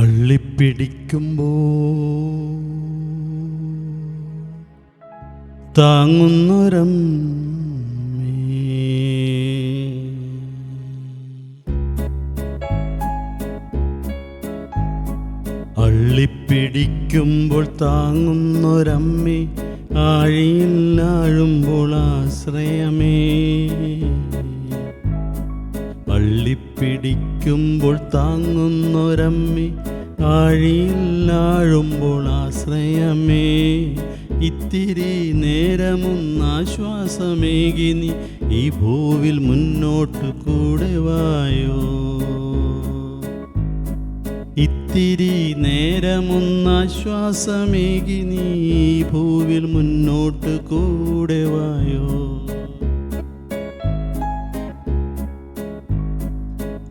അള്ളിപ്പിടിക്കുമ്പോ താങ്ങുന്നൊരം അള്ളിപ്പിടിക്കുമ്പോൾ താങ്ങുന്നൊരമ്മേ ആഴിയില്ലാഴുമ്പോൾ ആശ്രയമേ. അള്ളിപ്പിടിക്കുമ്പോൾ താങ്ങുന്നൊരമ്മേ ആഴിയിലാഴുമ്പോൾ ആശ്രയമേ. ഇത്തിരി നേരമൊന്നാശ്വാസമേകി നീ ഈ ഭൂവിൽ മുന്നോട്ട് കൂടെ വായോ. ഇത്തിരി നേരമൊന്നാശ്വാസമേകി നീ ഈ ഭൂവിൽ മുന്നോട്ട് കൂടെ വായോ.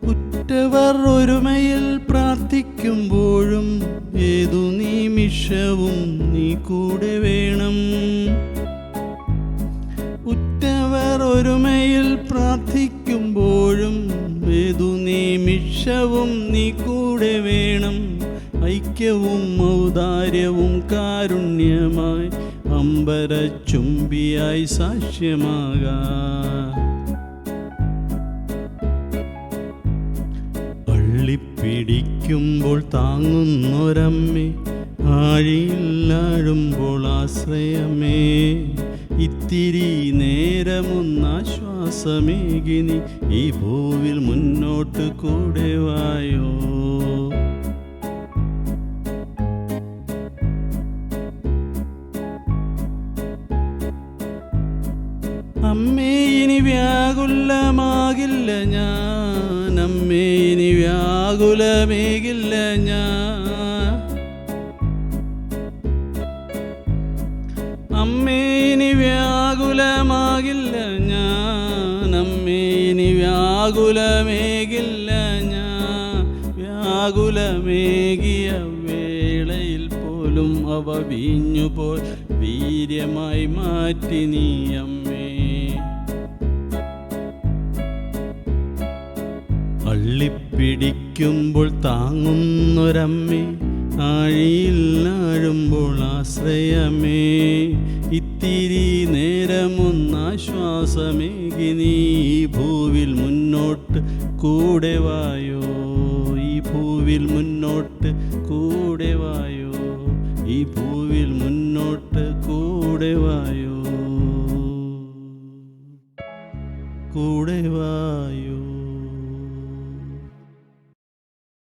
കുറ്റവർ ഒരുമയിൽ പ്രാർത്ഥിക്കുമ്പോഴും ഏതു നിമിഷവും നീ കൂടെ വേണം. ഉറ്റവർ ഒരുമയിൽ പ്രാർത്ഥിക്കുമ്പോഴും ഏതു നിമിഷവും നീ കൂടെ വേണം. ഐക്യവും ഔദാര്യവും കാരുണ്യമായി അമ്പര ചുംബിയായി സാക്ഷ്യമാകാം. പിടിക്കുമ്പോൾ താങ്ങുന്നൊരമ്മേ ആഴിയില്ലാഴുമ്പോൾ ആശ്രയമേ. ഇത്തിരി നേരമൊന്നാശ്വാസമേകിനി ഈ ഭൂവിൽ മുന്നോട്ട് കൂടെ വായോ. അമ്മേ ഇനി വ്യാകുലമാകില്ല ഞാൻ. അമ്മേ ഇനി വ്യാകുലമേകില്ല ഞാൻ. അമ്മേ ഇനി വ്യാകുലമാകില്ല ഞാൻ. അമ്മേനി വ്യാകുലമേകില്ല ഞാൻ. വ്യാകുലമേകിയ വേളയിൽ പോലും അവ വീഞ്ഞുപോൽ വീര്യമായി മാറ്റി നീ അമ്മേ. അള്ളിപ്പിടിക്കുമ്പോൾ താങ്ങുന്നൊരമ്മേ. ആഴിയില്ലാഴുമ്പോൾ ആശ്രയമേ. ഇത്തിരി നേരമൊന്നാശ്വാസമേകി നീ ഭൂവിൽ മുന്നോട്ട് കൂടെ വായോ. ഈ ഭൂവിൽ മുന്നോട്ട് കൂടെ വായോ. ഈ ഭൂവിൽ മുന്നോട്ട് കൂടെ വായോ. കൂടെ വായോ.